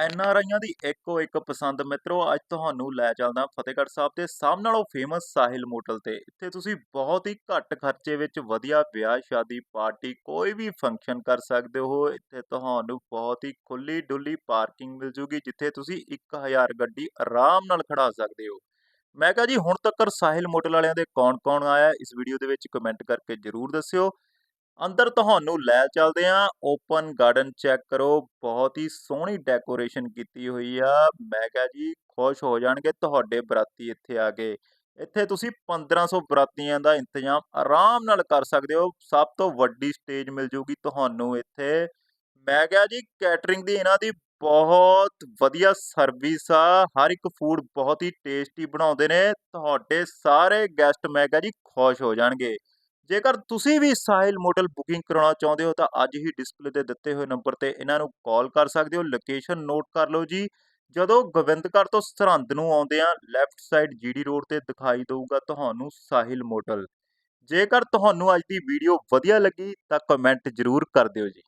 N R ਆਈਆਂ ਦੀ ਇੱਕੋ ਇੱਕ ਪਸੰਦ ਮਿੱਤਰੋ, ਅੱਜ ਤੁਹਾਨੂੰ ਲੈ ਚੱਲਦਾ ਫਤਿਹਗੜ੍ਹ ਸਾਹਿਬ ਦੇ ਸਭ ਨਾਲੋਂ ਫੇਮਸ ਸਾਹਿਲ ਮੋਟਲ ਤੇ। ਇੱਥੇ ਤੁਸੀਂ ਬਹੁਤ ਹੀ ਘੱਟ ਖਰਚੇ ਵਿੱਚ ਵਧੀਆ ਵਿਆਹ, ਸ਼ਾਦੀ, ਪਾਰਟੀ, ਕੋਈ ਵੀ ਫੰਕਸ਼ਨ ਕਰ ਸਕਦੇ ਹੋ। ਇੱਥੇ ਤੁਹਾਨੂੰ ਬਹੁਤ ਹੀ ਖੁੱਲੀ ਡੁੱਲੀ ਪਾਰਕਿੰਗ ਮਿਲ ਜੂਗੀ, ਜਿੱਥੇ ਤੁਸੀਂ 1000 ਗੱਡੀ ਆਰਾਮ ਨਾਲ ਖੜਾ ਸਕਦੇ ਹੋ। ਮੈਂ ਕਹਾਂ ਜੀ, ਹੁਣ ਤੱਕ ਸਾਹਿਲ ਮੋਟਲ ਵਾਲਿਆਂ ਦੇ ਕੌਣ-ਕੌਣ ਆਇਆ, ਇਸ ਵੀਡੀਓ ਦੇ ਵਿੱਚ ਕਮੈਂਟ ਕਰਕੇ ਜਰੂਰ ਦੱਸਿਓ। ਅੰਦਰ ਤੁਹਾਨੂੰ ਲੈ ਚੱਲਦੇ ਆ। ਓਪਨ ਗਾਰਡਨ ਚੈੱਕ ਕਰੋ। ਬਹੁਤ ਹੀ ਸੋਹਣੀ ਡੈਕੋਰੇਸ਼ਨ ਕੀਤੀ ਹੋਈ ਆ। ਮੈਂ ਕਹਾਂ ਜੀ, ਖੁਸ਼ ਹੋ ਜਾਣਗੇ ਤੁਹਾਡੇ ਬਰਾਤੀ ਇੱਥੇ ਆ ਕੇ। ਇੱਥੇ ਤੁਸੀਂ 1500 ਬਰਾਤੀਆਂ ਦਾ ਇੰਤਜ਼ਾਮ ਆਰਾਮ ਨਾਲ ਕਰ ਸਕਦੇ ਹੋ। ਸਭ ਤੋਂ ਵੱਡੀ ਸਟੇਜ ਮਿਲ ਜੂਗੀ ਤੁਹਾਨੂੰ ਇੱਥੇ। ਮੈਂ ਕਿਹਾ ਜੀ ਕੈਟਰਿੰਗ ਦੀ ਇਹਨਾਂ ਦੀ ਬਹੁਤ ਵਧੀਆ ਸਰਵਿਸ ਆ। ਹਰ ਇੱਕ ਫੂਡ ਬਹੁਤ ਹੀ ਟੇਸਟੀ ਬਣਾਉਂਦੇ ਨੇ। ਤੁਹਾਡੇ ਸਾਰੇ ਗੈਸਟ ਮੈਂ ਕਿਹਾ ਜੀ, ਖੁਸ਼ ਹੋ ਜਾਣਗੇ। ਜੇਕਰ ਤੁਸੀਂ ਵੀ ਸਾਹਿਲ ਮੋਡਲ ਬੁਕਿੰਗ ਕਰਾਉਣਾ ਚਾਹੁੰਦੇ ਹੋ ਤਾਂ ਅੱਜ ਹੀ ਡਿਸਪਲੇ ਤੇ ਦਿੱਤੇ ਹੋਏ ਨੰਬਰ ਤੇ ਇਹਨਾਂ ਨੂੰ ਕਾਲ ਕਰ ਸਕਦੇ ਹੋ। ਲੋਕੇਸ਼ਨ ਨੋਟ ਕਰ ਲਓ ਜੀ। ਜਦੋਂ ਗੋਬਿੰਦਗੜ੍ਹ ਤੋਂ ਸਰਹੰਦ ਨੂੰ ਆਉਂਦੇ ਆ ਲੈਫਟ ਸਾਈਡ ਜੀਡੀ ਰੋਡ ਤੇ ਦਿਖਾਈ ਦੇਊਗਾ ਤੁਹਾਨੂੰ ਸਾਹਿਲ ਮੋਡਲ ਜੇਕਰ ਤੁਹਾਨੂੰ ਅੱਜ ਦੀ ਵੀਡੀਓ ਵਧੀਆ ਲੱਗੀ ਤਾਂ ਕਮੈਂਟ ਜ਼ਰੂਰ ਕਰ ਦਿਓ ਜੀ।